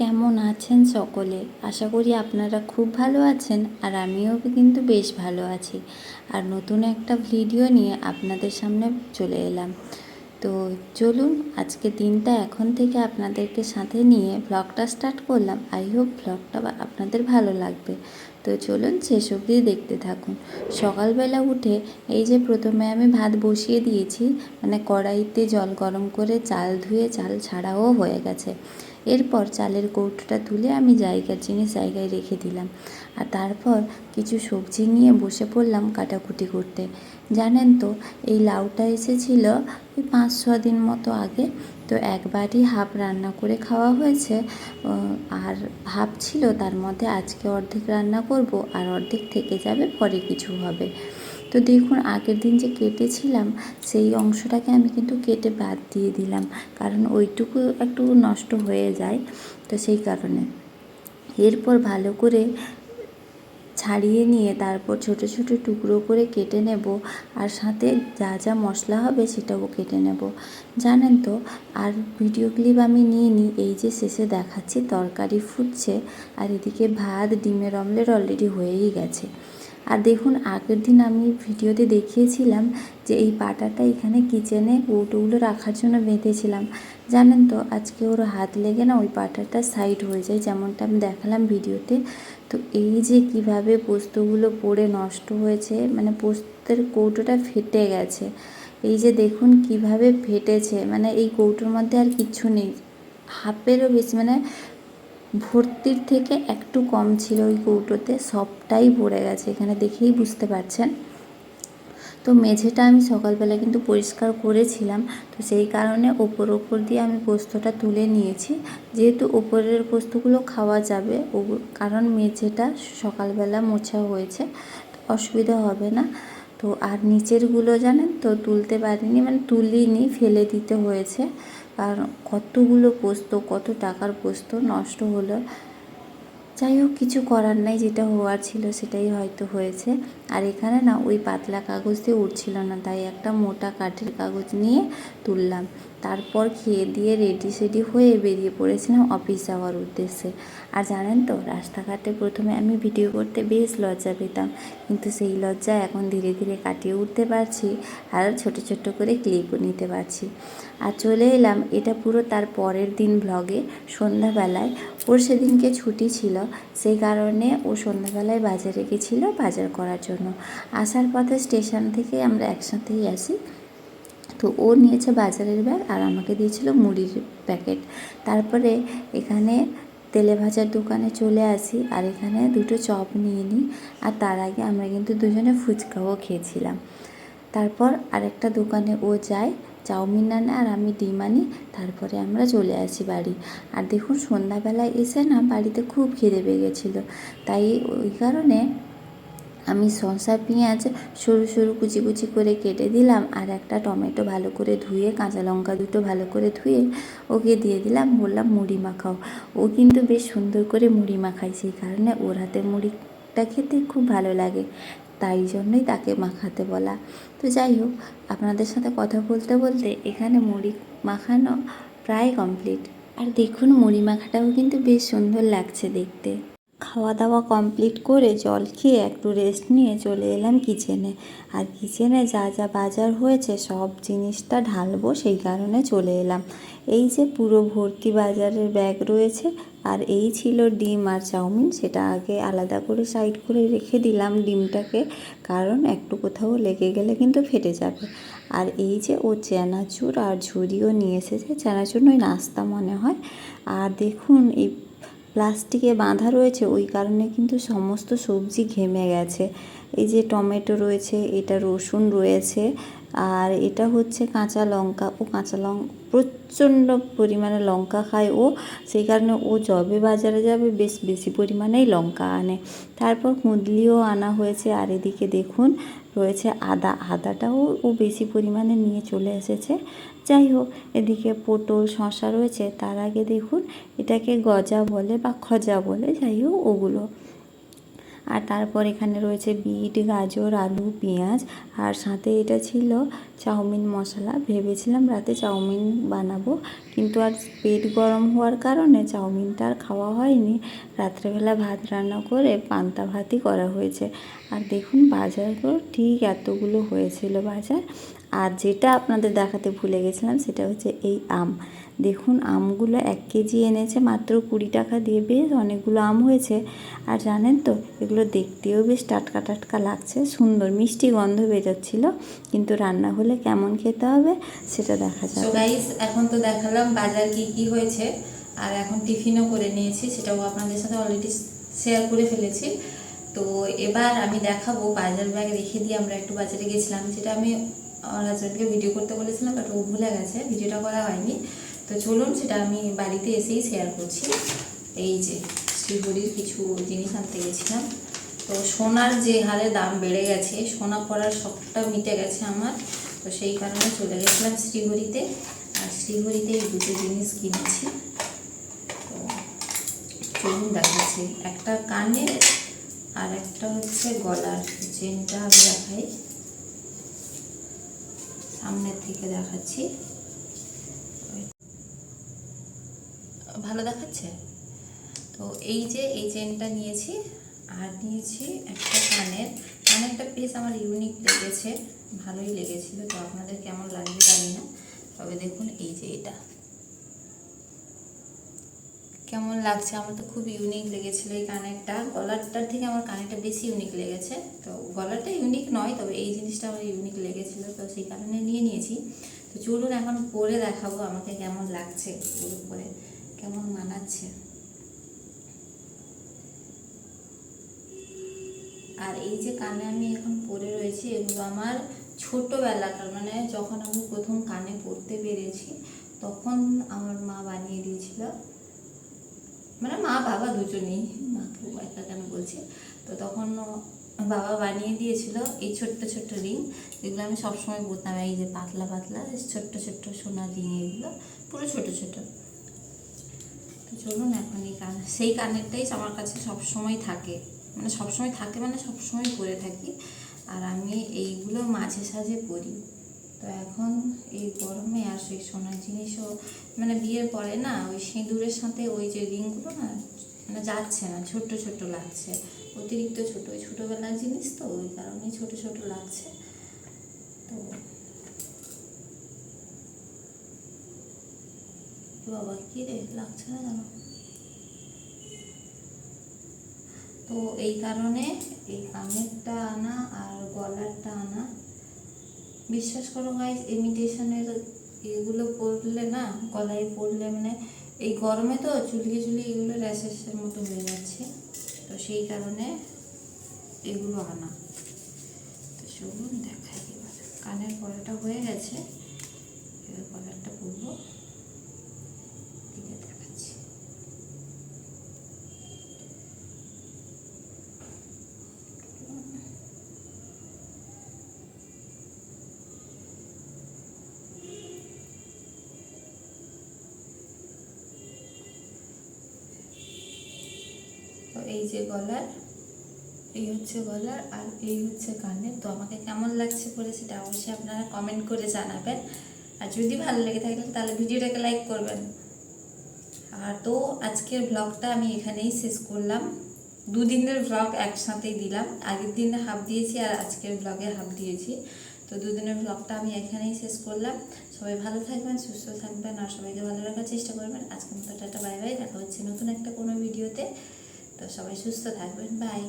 কেমন আছেন সকলে? আশা করি আপনারা খুব ভালো আছেন আর আমিও কিন্তু বেশ ভালো আছি। আর নতুন একটা ভিডিও নিয়ে আপনাদের সামনে চলে এলাম। তো চলুন আজকে দিনটা এখন থেকে আপনাদেরকে সাথে নিয়ে ব্লগটা স্টার্ট করলাম। আই হোপ ব্লগটা আপনাদের ভালো লাগবে। তো চলুন, শেষ অবধি দেখতে থাকুন। সকালবেলা উঠে এই যে প্রথমে আমি ভাত বসিয়ে দিয়েছি মানে কড়াইতে জল গরম করে চাল ধুয়ে চাল ছাড়াও হয়ে গেছে। এরপর চালের কৌটোটা তুলে আমি জায়গার জিনিস জায়গায় রেখে দিলাম। আর তারপর কিছু সবজি নিয়ে বসে পড়লাম কাটাকুটি করতে। জানেন তো, এই লাউটা এসেছিল ওই পাঁচ, ছ দিন মতো আগে। তো একবারই হাফ রান্না করে খাওয়া হয়েছে। আর হাফ ছিল তার মধ্যে আজকে অর্ধেক রান্না করব আর অর্ধেক থেকে যাবে, পরে কিছু হবে। তো দেখুন, আগের দিন যে কেটেছিলাম, সেই অংশটাকে আমি কিন্তু কেটে বাদ দিয়ে দিলাম। কারণ ওইটুকু একটু নষ্ট হয়ে যায় তো সেই কারণে। এরপর ভালো করে ছাড়িয়ে নিয়ে তারপর ছোট ছোট টুকরো করে কেটে নেব আর সাথে যা যা মশলা হবে সেটাও কেটে নেব। জানেন তো, আর ভিডিও ক্লিপ আমি নিয়ে নিই, এই যে শেষে দেখাচ্ছি, তরকারি ফুটছে আর এদিকে ভাত, ডিমের অমলেট অলরেডি হয়েই গেছে। আর দেখুন, আগের দিন আমি ভিডিওতে দেখিয়েছিলাম যে এই পাটাটা এখানে কিচেনে কৌটোগুলো রাখার জন্য বেঁধেছিলাম। জানেন তো, আজকে ওর হাত লেগে না ওই পাটাটা সাইড হয়ে যায়, যেমনটা আমি দেখালাম ভিডিওতে। তো এই যে কীভাবে পোস্তগুলো পড়ে নষ্ট হয়েছে মানে পোস্তের কৌটোটা ফেটে গেছে। এই যে দেখুন কীভাবে ফেটেছে মানে এই কৌটোর মধ্যে আর কিচ্ছু নেই। হাফেরও বেশি মানে ভর্তির থেকে একটু কম ছিল ওই কৌটোতে, সবটাই ভরে গেছে। এখানে দেখেই বুঝতে পারছেন। তো মেঝেটা আমি সকালবেলা কিন্তু পরিষ্কার করেছিলাম। তো সেই কারণে ওপর ওপর দিয়ে আমি পোস্তটা তুলে নিয়েছি। যেহেতু ওপরের পোস্তগুলো খাওয়া যাবে কারণ মেঝেটা সকালবেলা মোছা হয়েছে। অসুবিধা হবে না। তো আর নিচেরগুলো জানেন তো তুলতে পারিনি মানে তুলিনি, ফেলে দিতে হয়েছে। কারণ কতগুলো পোস্ত, কত টাকার পোস্ত নষ্ট হলো। যাই হোক, কিছু করার নাই, যেটা হওয়ার ছিল সেটাই হয়তো হয়েছে। আর এখানে না ওই পাতলা কাগজ দিয়ে উঠছিল না, তাই একটা মোটা কাঠের কাগজ নিয়ে তুললাম। তারপর খেয়ে দিয়ে রেডি সেডি হয়ে বেরিয়ে পড়েছিলাম অফিস যাওয়ার উদ্দেশ্যে। আর জানেন তো, রাস্তাঘাটে প্রথমে আমি ভিডিও করতে বেশ লজ্জা পেতাম, কিন্তু সেই লজ্জা এখন ধীরে ধীরে কাটিয়ে উঠতে পারছি আর ছোট ছোট করে ক্লিপও নিতে পারছি। আর চলে এলাম, এটা পুরো তার পরের দিন ব্লগে সন্ধ্যাবেলায়। ওর সেদিনকে ছুটি ছিল, সেই কারণে ও সন্ধ্যাবেলায় বাজারে গেছিল, বাজার করার জন্য। আসার পথে স্টেশন থেকে আমরা একসাথেই আসি। তো ও নিয়েছে বাজারের ব্যাগ আর আমাকে দিয়েছিল মুড়ির প্যাকেট। তারপরে এখানে তেলে ভাজার দোকানে চলে আসি আর এখানে দুটো চপ নিয়ে নিই। আর তার আগে আমরা কিন্তু দুজনে ফুচকাও খেয়েছিলাম। তারপর আরেকটা দোকানে ও যায়, চাউমিন আনে আর আমি ডিম আনি। তারপরে আমরা চলে আসি বাড়ি। আর দেখুন সন্ধ্যাবেলায় এসে না বাড়িতে খুব খিদে পেয়ে গেছিল। তাই ওই কারণে আমি শসা পেঁয়াজ সরু সরু কুচি কুচি করে কেটে দিলাম আর একটা টমেটো ভালো করে ধুয়ে, কাঁচা লঙ্কা দুটো ভালো করে ধুয়ে ওকে দিয়ে দিলাম। বললাম, মুড়ি মাখাও। ও কিন্তু বেশ সুন্দর করে মুড়ি মাখায়, সেই কারণে ওর হাতে মুড়িটা খেতে খুব ভালো লাগে। তাই জন্যই তাকে মাখাতে বলা। তো যাই হোক, আপনাদের সাথে কথা বলতে বলতে এখানে মুড়ি মাখানো প্রায় কমপ্লিট। আর দেখুন, মুড়ি মাখাটাও কিন্তু বেশ সুন্দর লাগছে দেখতে। খাওয়া দাওয়া কমপ্লিট করে জল খেয়ে একটু রেস্ট নিয়ে চলে এলাম কিচেনে আর কিচেনে যা যা বাজার হয়েছে, সব জিনিসটা ঢালবো সেই কারণে চলে এলাম। এই যে পুরো ভর্তি বাজারের ব্যাগ রয়েছে, আর এই ছিল ডিম আর চাউমিন, সেটা আগে আলাদা করে সাইড করে রেখে দিলাম ডিমটাকে, কারণ একটু কোথাও লেগে গেলে কিন্তু ফেটে যাবে। আর এই যে ও চানাচুর আর ঝুড়িও নিয়ে এসেছে, চানাচুর নয়, নাস্তা মনে হয়। আর দেখুন, এই প্লাস্টিকে বাঁধা রয়েছে, ওই কারণে কিন্তু সমস্ত সবজি ঘেমে গেছে। এই যে টমেটো রয়েছে, এটা রসুন রয়েছে আর এটা হচ্ছে কাঁচা লঙ্কা। ও কাঁচা লঙ্কা প্রচণ্ড পরিমাণে লঙ্কা খায় ও। সেই কারণে ও যবে বাজারে যাবে, বেশ বেশি পরিমাণেই লঙ্কা আনে। তারপর কুঁদলিও আনা হয়েছে। আর এদিকে দেখুন, রয়েছে আদা। আদাটাও ও বেশি পরিমাণে নিয়ে চলে এসেছে। যাই হোক, এদিকে পটল শশা রয়েছে। তার আগে দেখুন, এটাকে গজা বলে বা খজা বলে, যাই হোক, ওগুলো। আর তারপর এখানে রয়েছে বিট, গাজর, আলু, পেঁয়াজ। আর সাথে এটা ছিল চাউমিন মশলা। ভেবেছিলাম রাতে চাউমিন বানাবো, কিন্তু আর পেট গরম হওয়ার কারণে চাউমিনটা আর খাওয়া হয়নি। রাত্রেবেলা ভাত রান্না করে পান্তা ভাতই করা হয়েছে। আর দেখুন বাজারগুলো ঠিক এতগুলো হয়েছিল বাজার। আর যেটা আপনাদের দেখাতে ভুলে গেছিলাম, সেটা হচ্ছে এই আম। দেখুন, আমগুলো এক কেজি এনেছে, মাত্র কুড়ি টাকা দিয়ে বেশ অনেকগুলো আম হয়েছে। আর জানেন তো, এগুলো দেখতেও বেশ টাটকা টাটকা লাগছে, সুন্দর মিষ্টি গন্ধ বেরোচ্ছিল। কিন্তু রান্না হলে কেমন খেতে হবে, সেটা দেখা যাবে। গাইস এখন তো দেখালাম বাজার কি কি হয়েছে, আর এখন টিফিনও করে নিয়েছি, সেটাও আপনাদের সাথে অলরেডি শেয়ার করে ফেলেছি। তো এবার আমি দেখাবো, বাজার ব্যাগ রেখে দিয়ে আমরা একটু বাজারে গেছিলাম, যেটা আমি ভিডিও করতে বলেছিলাম বাট ও ভুলে গেছে ভিডিওটা করা হয়নি। তো চলুন সেটা আমি বাড়িতে এসেই শেয়ার করছি। এই যে শ্রীহরির কিছু জিনিস আনতে গেছিলাম। তো সোনার যে হারে দাম বেড়ে গেছে, সোনা পড়ার শখটা মিটে গেছে আমার। তো সেই কারণে চলে গেছিলাম শ্রীহরিতে। আর শ্রীহরিতে এই দুটো জিনিস কিনেছি। তো চলুন দেখাচ্ছি। একটা কানের আর একটা হচ্ছে গলার। চেনটা আমি দেখাই। সামনের থেকে দেখাচ্ছি। ভালো দেখাচ্ছে? তো এই যে এই চেনটা নিয়েছি, আর নিয়েছি একটা কানের। কানেরটা পিস আমার ইউনিক লেগেছে, ভালোই লেগেছিল। তো আপনাদের কেমন লাগবে জানি না, তবে দেখুন এই যে এটা। কেমন লাগছে? আমার তো খুব ইউনিক লেগেছিলো এই কানেরটা। গলারটার থেকে আমার কানেরটা বেশি ইউনিক লেগেছে। তো গলারটা ইউনিক নয়, তবে এই জিনিসটা আমার ইউনিক লেগেছিল। তো সেই কারণে নিয়ে নিয়েছি। তো চলুন এখন পরে দেখাবো আমাকে কেমন লাগছে। পরে কেমন মানাচ্ছে? আর এই যে কানে আমি এখন পরে রয়েছি এগুলো আমার ছোটোবেলাকার মানে যখন আমি প্রথম কানে পড়তে পেরেছি, তখন আমার মা বানিয়ে দিয়েছিল। মানে মা, বাবা দুজনেই, মাকে একা কেন বলছি? তো তখন বাবা বানিয়ে দিয়েছিল এই ছোট্ট ছোট্ট রিং। যেগুলো আমি সবসময় বলতাম, এই যে পাতলা পাতলা ছোট্ট ছোট্ট সোনা রিং এগুলো, পুরো ছোট ছোট। চলুন এখন এই কান সেই কানেরটাই আমার কাছে সবসময় থাকে। মানে সবসময় থাকে মানে সবসময় পরে থাকি। আর আমি এইগুলো মাঝে সাঝে পরি তো এখন এই গরমে আর সেই সোনার জিনিসও মানে বিয়ের পরে না, ওই সিঁদুরের সাথে ওই যে রিংগুলো না মানে যাচ্ছে না, ছোট্ট ছোট্ট লাগছে। অতিরিক্ত ছোট, ওই ছোটোবেলার জিনিস তো, ওই কারণেই ছোট ছোট লাগছে তো এ বাবা? কি রে? লাগছে না জানো তো এই কারণে এই কানেরটা আনা আর গলারটা আনা। বিশ্বাস করো গাইজ ইমিটেশনের এগুলো পরলে না, গলায় পরলে মানে এই গরমে তো চুলকে চুলি এগুলো র্যাশেসের মতো হয়ে যাচ্ছে। তো সেই কারণে এগুলো আনা। তো চলুন দেখাই এবার। কানের পরাটা হয়ে গেছে। এবার কলারটা পরবো। এই যে গলার, এই হচ্ছে গলার আর এই হচ্ছে কানের। তো আমাকে কেমন লাগছে পরে সেটা অবশ্যই আপনারা কমেন্ট করে জানাবেন। আর যদি ভালো লেগে থাকে তাহলে ভিডিওটাকে লাইক করবেন। আর তো আজকের ব্লগটা আমি এখানেই শেষ করলাম। দুদিনের ব্লগ একসাথেই দিলাম। আগের দিন হাফ দিয়েছি আর আজকের ব্লগে হাফ দিয়েছি। তো দুদিনের ব্লগটা আমি এখানেই শেষ করলাম। সবাই ভালো থাকবেন, সুস্থ থাকবেন আর সবাইকে ভালো রাখার চেষ্টা করবেন। আজকের মতো টাটা বাই বাই দেখা হচ্ছে নতুন একটা কোনো ভিডিওতে তো সবাই সুস্থ থাকবেন বাই